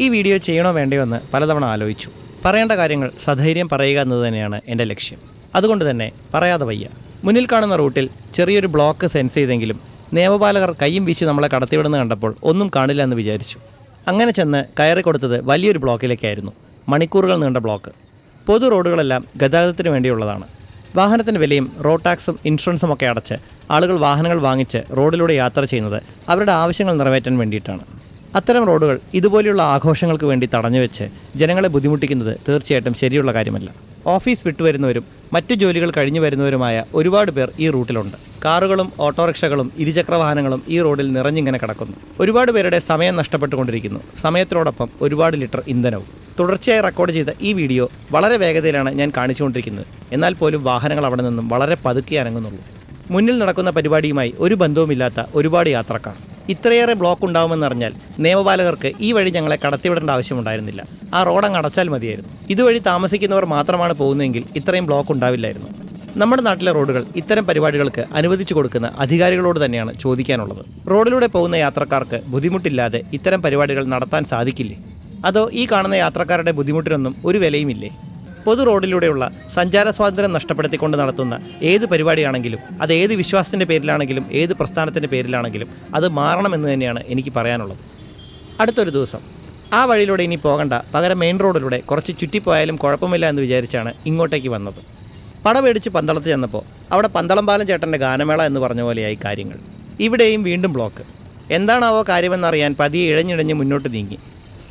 ഈ വീഡിയോ ചെയ്യണോ വേണ്ടയോ എന്ന് പലതവണ ആലോചിച്ചു. പറയേണ്ട കാര്യങ്ങൾ സധൈര്യം പറയുക എന്നത് തന്നെയാണ് എന്റെ ലക്ഷ്യം. അതുകൊണ്ട് തന്നെ പറയാതെ വയ്യ. മുന്നിൽ കാണുന്ന റൂട്ടിൽ ചെറിയൊരു ബ്ലോക്ക് സെൻസ് ചെയ്തെങ്കിലും നിയമപാലകർ കയ്യും വീശി നമ്മളെ കടത്തിവിടുന്ന കണ്ടപ്പോൾ ഒന്നും കാണില്ല എന്ന് വിചാരിച്ചു. അങ്ങനെ ചെന്ന് കയറി കൊടുത്തത് വലിയൊരു ബ്ലോക്കിലേക്കായിരുന്നു. മണിക്കൂറുകൾ നീണ്ട ബ്ലോക്ക്. പൊതു റോഡുകളെല്ലാം ഗതാഗതത്തിന് വേണ്ടിയുള്ളതാണ്. വാഹനത്തിന് വിലയും റോഡ് ടാക്സും ഇൻഷുറൻസും ഒക്കെ അടച്ച് ആളുകൾ വാഹനങ്ങൾ വാങ്ങിച്ച് റോഡിലൂടെ യാത്ര ചെയ്യുന്നത് അവരുടെ ആവശ്യങ്ങൾ നിറവേറ്റാൻ വേണ്ടിയിട്ടാണ്. അത്തരം റോഡുകൾ ഇതുപോലെയുള്ള ആഘോഷങ്ങൾക്ക് വേണ്ടി തടഞ്ഞു വെച്ച് ജനങ്ങളെ ബുദ്ധിമുട്ടിക്കുന്നത് തീർച്ചയായിട്ടും ശരിയുള്ള കാര്യമല്ല. ഓഫീസ് വിട്ടുവരുന്നവരും മറ്റ് ജോലികൾ കഴിഞ്ഞു വരുന്നവരുമായ ഒരുപാട് പേർ ഈ റൂട്ടിലുണ്ട്. കാറുകളും ഓട്ടോറിക്ഷകളും ഇരുചക്ര വാഹനങ്ങളും ഈ റോഡിൽ നിറഞ്ഞിങ്ങനെ കിടക്കുന്നു. ഒരുപാട് പേരുടെ സമയം നഷ്ടപ്പെട്ടുകൊണ്ടിരിക്കുന്നു. സമയത്തിനോടൊപ്പം ഒരുപാട് ലിറ്റർ ഇന്ധനവും. തുടർച്ചയായി റെക്കോർഡ് ചെയ്ത ഈ വീഡിയോ വളരെ വേഗതയിലാണ് ഞാൻ കാണിച്ചുകൊണ്ടിരിക്കുന്നത്. എന്നാൽ പോലും വാഹനങ്ങൾ അവിടെ നിന്നും വളരെ പതുക്കെ അനങ്ങുന്നുള്ളൂ. മുന്നിൽ നടക്കുന്ന പരിപാടിയുമായി ഒരു ബന്ധവുമില്ലാത്ത ഒരുപാട് യാത്രക്കാർ. ഇത്രയേറെ ബ്ലോക്ക് ഉണ്ടാവുമെന്നറിഞ്ഞാൽ നിയമപാലകർക്ക് ഈ വഴി ഞങ്ങളെ കടത്തിവിടേണ്ട ആവശ്യമുണ്ടായിരുന്നില്ല. ആ റോഡ് അങ്ങ് അടച്ചാൽ മതിയായിരുന്നു. ഇതുവഴി താമസിക്കുന്നവർ മാത്രമാണ് പോകുന്നതെങ്കിൽ ഇത്രയും ബ്ലോക്ക് ഉണ്ടാവില്ലായിരുന്നു. നമ്മുടെ നാട്ടിലെ റോഡുകൾ ഇത്തരം പരിപാടികൾക്ക് അനുവദിച്ചു കൊടുക്കുന്ന അധികാരികളോട് തന്നെയാണ് ചോദിക്കാനുള്ളത്. റോഡിലൂടെ പോകുന്ന യാത്രക്കാർക്ക് ബുദ്ധിമുട്ടില്ലാതെ ഇത്തരം പരിപാടികൾ നടത്താൻ സാധിക്കില്ലേ? അതോ ഈ കാണുന്ന യാത്രക്കാരുടെ ബുദ്ധിമുട്ടിനൊന്നും ഒരു വിലയുമില്ലേ? പൊതു റോഡിലൂടെയുള്ള സഞ്ചാര സ്വാതന്ത്ര്യം നഷ്ടപ്പെടുത്തിക്കൊണ്ട് നടത്തുന്ന ഏത് പരിപാടിയാണെങ്കിലും അത് ഏത് വിശ്വാസത്തിന്റെ പേരിലാണെങ്കിലും ഏത് പ്രസ്ഥാനത്തിന്റെ പേരിലാണെങ്കിലും അത് മാറണമെന്ന് തന്നെയാണ് എനിക്ക് പറയാനുള്ളത്. അടുത്തൊരു ദിവസം. ആ വഴിയിലൂടെ ഇനി പോകണ്ട പകരം മെയിൻ റോഡിലൂടെ കുറച്ച് ചുറ്റിപ്പോയാലും കുഴപ്പമില്ല എന്ന് വിചാരിച്ചാണ് ഇങ്ങോട്ടേക്ക് വന്നത്. പട പേടിച്ച് പന്തളത്ത് ചെന്നപ്പോൾ അവിടെ പന്തളംപാലം ചേട്ടന്റെ ഗാനമേള എന്ന് പറഞ്ഞ പോലെയായി കാര്യങ്ങൾ. ഇവിടെയും വീണ്ടും ബ്ലോക്ക്. എന്താണാവോ കാര്യമെന്നറിയാൻ പതിയെ ഇഴഞ്ഞിഴഞ്ഞ് മുന്നോട്ട് നീങ്ങി.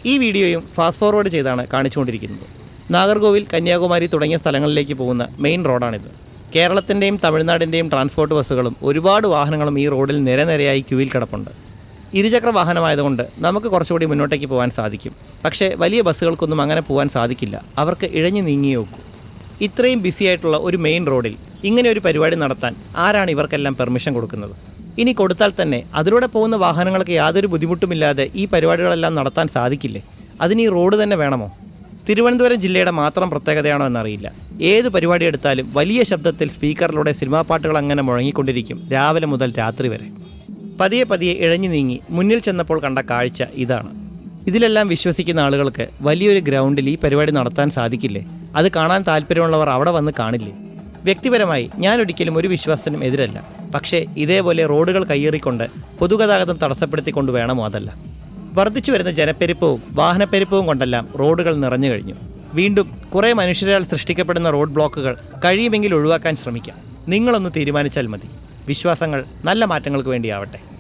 ഈ വീഡിയോയും ഫാസ്റ്റ് ഫോർവേഡ് ചെയ്താണ് കാണിച്ചുകൊണ്ടിരിക്കുന്നത്. നാഗർകോവിൽ കന്യാകുമാരി തുടങ്ങിയ സ്ഥലങ്ങളിലേക്ക് പോകുന്ന മെയിൻ റോഡാണിത് കേരളത്തിന്റെയും തമിഴ്നാടിന്റെയും ട്രാൻസ്പോർട്ട് ബസ്സുകളും ഒരുപാട് വാഹനങ്ങളും ഈ റോഡിൽ നിരനിരയായി ക്യൂവിൽ കിടപ്പുണ്ട്. ഇരുചക്ര വാഹനമായതുകൊണ്ട് നമുക്ക് കുറച്ചുകൂടി മുന്നോട്ടേക്ക് പോകാൻ സാധിക്കും. പക്ഷേ വലിയ ബസ്സുകൾക്കൊന്നും അങ്ങനെ പോകാൻ സാധിക്കില്ല. അവർക്ക് ഇഴഞ്ഞു നീങ്ങിയേ നോക്കൂ ഇത്രയും ബിസി ആയിട്ടുള്ള ഒരു മെയിൻ റോഡിൽ ഇങ്ങനെ ഒരു പരിപാടി നടത്താൻ ആരാണ് ഇവർക്കെല്ലാം പെർമിഷൻ കൊടുക്കുന്നത്? ഇനി കൊടുത്താൽ തന്നെ അതിലൂടെ പോകുന്ന വാഹനങ്ങൾക്ക് യാതൊരു ബുദ്ധിമുട്ടുമില്ലാതെ ഈ പരിപാടികളെല്ലാം നടത്താൻ സാധിക്കില്ലേ? അതിന് ഈ റോഡ് തന്നെ വേണമോ? തിരുവനന്തപുരം ജില്ലയുടെ മാത്രം പ്രത്യേകതയാണോ എന്നറിയില്ല. ഏത് പരിപാടി എടുത്താലും വലിയ ശബ്ദത്തിൽ സ്പീക്കറിലൂടെ സിനിമാ പാട്ടുകൾ അങ്ങനെ മുഴങ്ങിക്കൊണ്ടിരിക്കും രാവിലെ മുതൽ രാത്രി വരെ. പതിയെ പതിയെ ഇഴഞ്ഞു നീങ്ങി മുന്നിൽ ചെന്നപ്പോൾ കണ്ട കാഴ്ച ഇതാണ്. ഇതിലെല്ലാം വിശ്വസിക്കുന്ന ആളുകൾക്ക് വലിയൊരു ഗ്രൗണ്ടിൽ ഈ പരിപാടി നടത്താൻ സാധിക്കില്ലേ? അത് കാണാൻ താല്പര്യമുള്ളവർ അവിടെ വന്ന് കാണില്ലേ? വ്യക്തിപരമായി ഞാൻ ഒരിക്കലും ഒരു വിശ്വാസത്തിനും എതിരല്ല. പക്ഷേ ഇതേപോലെ റോഡുകൾ കയ്യേറിക്കൊണ്ട് പൊതുഗതാഗതം തടസ്സപ്പെടുത്തിക്കൊണ്ട് വേണമോ അതല്ല. വർദ്ധിച്ചു വരുന്ന ജനപ്പെരുപ്പവും വാഹനപ്പെരുപ്പവും കൊണ്ടെല്ലാം റോഡുകൾ നിറഞ്ഞു കഴിഞ്ഞു. വീണ്ടും കുറേ മനുഷ്യരാൽ സൃഷ്ടിക്കപ്പെടുന്ന റോഡ് ബ്ലോക്കുകൾ കഴിയുമെങ്കിൽ ഒഴിവാക്കാൻ ശ്രമിക്കാം. നിങ്ങളൊന്ന് തീരുമാനിച്ചാൽ മതി. വിശ്വാസങ്ങൾ നല്ല മാറ്റങ്ങൾക്ക് വേണ്ടിയാവട്ടെ.